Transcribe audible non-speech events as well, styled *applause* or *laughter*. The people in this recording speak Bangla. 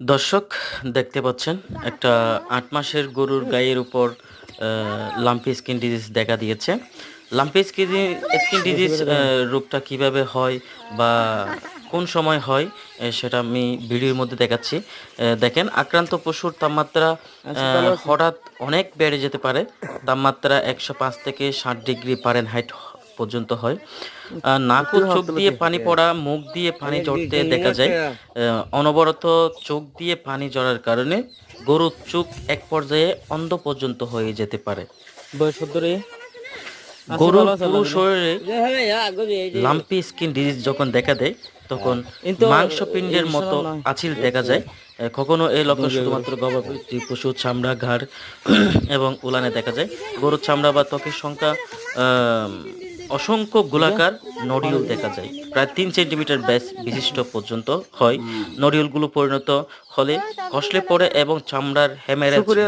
দর্শক, দেখতে পাচ্ছেন, একটা আট মাসের গরুর গায়ের উপর লাম্পি স্কিন ডিজিজ দেখা দিয়েছে। লাম্পি স্কিন স্কিন ডিজিজ রোগটা কীভাবে হয় বা কোন সময় হয় সেটা আমি ভিডিওর মধ্যে দেখাচ্ছি। দেখেন, আক্রান্ত পশুর তাপমাত্রা হঠাৎ অনেক বেড়ে যেতে পারে। তাপমাত্রা একশো পাঁচ থেকে ষাট ডিগ্রি পারেন হাইট পর্যন্ত হয়। নাক ও চোখ দিয়ে পানি পড়া মুখ দিয়ে পানি ঝরতে দেখা যায়। অনবরত চোখ দিয়ে পানি ঝরার কারণে গরুর চোখ এক পর্যায়ে অন্ধ পর্যন্ত হয়ে যেতে পারে। ধরে গরুর পুরো শরীরে লাম্পি স্কিন ডিজিজ যখন দেখা দেয় তখন মাংসপিণ্ডের মতো আছিল দেখা যায়। কখনো এই লক্ষণ শুধুমাত্র গবাদি পশু চামড়া ঘাড় *clears throat* এবং উলানে দেখা যায়। গরুর চামড়া বা ত্বকের সংখ্যা আহ, অসংখ্য গোলাকার নডিউল দেখা যায়। প্রায় তিন সেন্টিমিটার ব্যাস বিশিষ্ট পর্যন্ত হয়। নডিউলগুলো পরিণত হলে কষলে পড়ে এবং চামড়ার হ্যামেরাজ